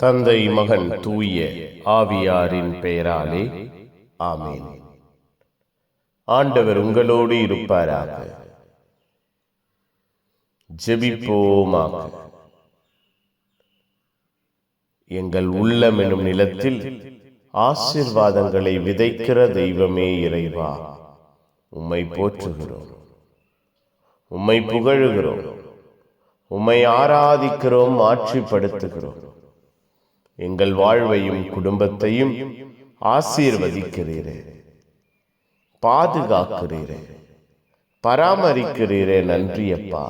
தந்தை மகன் தூய ஆவியாரின் பெயராலே ஆமேன். ஆண்டவர் உங்களோடு இருப்பாராக. ஜெபிப்போமாக. எங்கள் உள்ளம் எனும் நிலத்தில் ஆசிர்வாதங்களை விதைக்கிற தெய்வமே இறைவா உம்மை போற்றுகிறோம். உம்மை புகழுகிறோம். உம்மை ஆராதிக்கிறோம் ஆட்சிப்படுத்துகிறோம் எங்கள் வாழ்வையும் குடும்பத்தையும் ஆசீர்வதிக்கிறீரே. பாதுகாக்கிறீரே. பராமரிக்கிறீரே நன்றி அப்பா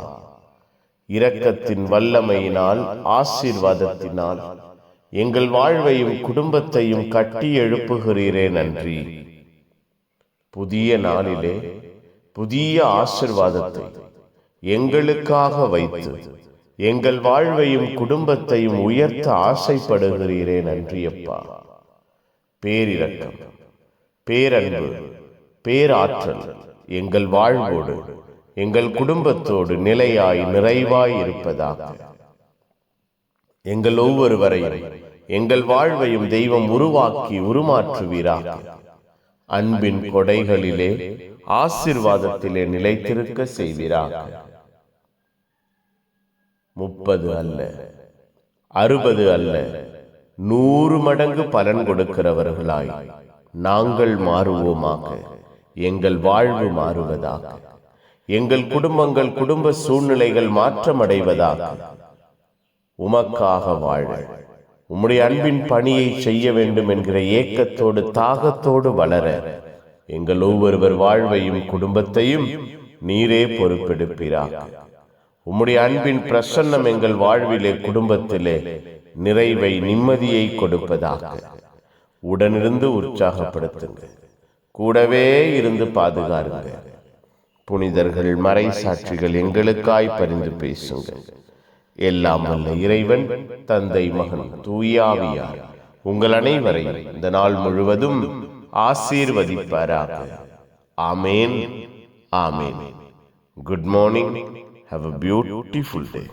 இரக்கத்தின் வல்லமையினால் ஆசீர்வாதத்தினால் எங்கள் வாழ்வையும் குடும்பத்தையும் கட்டி எழுப்புகிறீரே நன்றி. புதிய நாளிலே புதிய ஆசிர்வாதத்தை எங்களுக்காக வைத்து எங்கள் வாழ்வையும் குடும்பத்தையும் உயர்த்த ஆசைப்படுகிறீரே நன்றியப்பா. பேரிரக்கம் பேரன்பு பேராற்றல் எங்கள் வாழ்வோடு எங்கள் குடும்பத்தோடு நிலையாய் நிறைவாய் இருப்பதாக. எங்கள் ஒவ்வொருவரையும் எங்கள் வாழ்வையும் தெய்வம் உருவாக்கி உருமாற்றுவீராக. அன்பின் கொடைகளிலே ஆசிர்வாதத்திலே நிலைத்திருக்க செய்வீராக. முப்பது அல்ல. அறுபது அல்ல. நூறு மடங்கு பலன் கொடுக்கிறவர்களாய் நாங்கள் மாறுவோமாக. எங்கள் வாழ்வு மாறுவதாக. எங்கள் குடும்பங்கள் குடும்ப சூழ்நிலைகள் மாற்றமடைவதாக. உமக்காக வாழ. உம்முடைய அன்பின் பணியை செய்ய வேண்டும் என்கிற ஏக்கத்தோடு தாகத்தோடு வளர. எங்கள் ஒவ்வொருவர் வாழ்வையும் குடும்பத்தையும் நீரே பொறுப்பெடுப்பீராக. உம்முடைய அன்பின் பிரசன்னம் எங்கள் வாழ்விலே குடும்பத்திலே நிறைவை நிம்மதியை கொடுப்பதாக. உடனிருந்து உற்சாகப்படுத்துங்க கூடவே இருந்து பாதுகாருங்க புனிதர்கள் மறை சாட்சிகள் எங்களுக்காய் பரிந்து பேசுங்க எல்லாம் வல்ல இறைவன் தந்தை மகன் தூயாவியார் உங்கள் அனைவரையும் இந்த நாள் முழுவதும் ஆசீர்வதிப்பாராக. ஆமேன். ஆமேன். Good morning. Have a beautiful day.